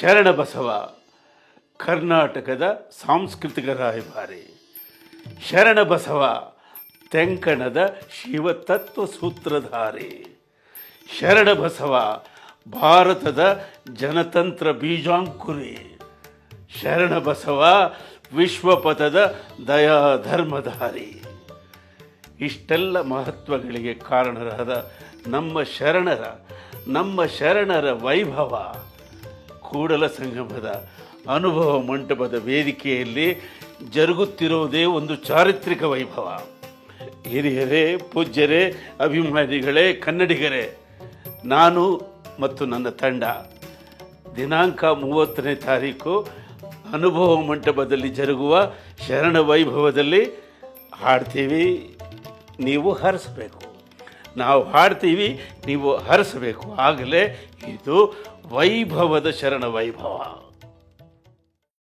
ಶರಣಬಸವ, ಕರ್ನಾಟಕದ ಸಾಂಸ್ಕೃತಿಕ ರಾಯಭಾರಿ. ಶರಣಬಸವ, ತೆಂಕಣದ ಶಿವತತ್ವ ಸೂತ್ರಧಾರಿ. ಶರಣಬಸವ, ಭಾರತದ ಜನತಂತ್ರ ಬೀಜಾಂಕುರಿ. ಶರಣಬಸವ, ವಿಶ್ವಪಥದ ದಯಾ ಧರ್ಮಧಾರಿ ಇಷ್ಟೆಲ್ಲ ಮಹತ್ವಗಳಿಗೆ ಕಾರಣರಾದ ನಮ್ಮ ಶರಣರ ನಮ್ಮ ಶರಣರ ವೈಭವ. ಕೂಡಲ ಸಂಗಮದ ಅನುಭವ ಮಂಟಪದ ವೇದಿಕೆಯಲ್ಲಿ ಜರುಗುತ್ತಿರುವುದೇ ಒಂದು ಚಾರಿತ್ರಿಕ ವೈಭವ. ಹಿರಿಯರೇ, ಪೂಜ್ಯರೇ, ಅಭಿಮಾನಿಗಳೇ, ಕನ್ನಡಿಗರೇ, ನಾನು ಮತ್ತು ನನ್ನ ತಂಡ ದಿನಾಂಕ ಮೂವತ್ತನೇ ತಾರೀಕು ಅನುಭವ ಮಂಟಪದಲ್ಲಿ ಜರುಗುವ ಶರಣ ವೈಭವದಲ್ಲಿ ಹಾಡ್ತೀವಿ, ನೀವು ಹರಿಸ್ಬೇಕು. ನಾವು ಹಾಡ್ತೀವಿ ನೀವು ಹರಿಸಬೇಕು. ಆಗಲೇ ಇದು ವೈಭವದ ಶರಣ ವೈಭವ.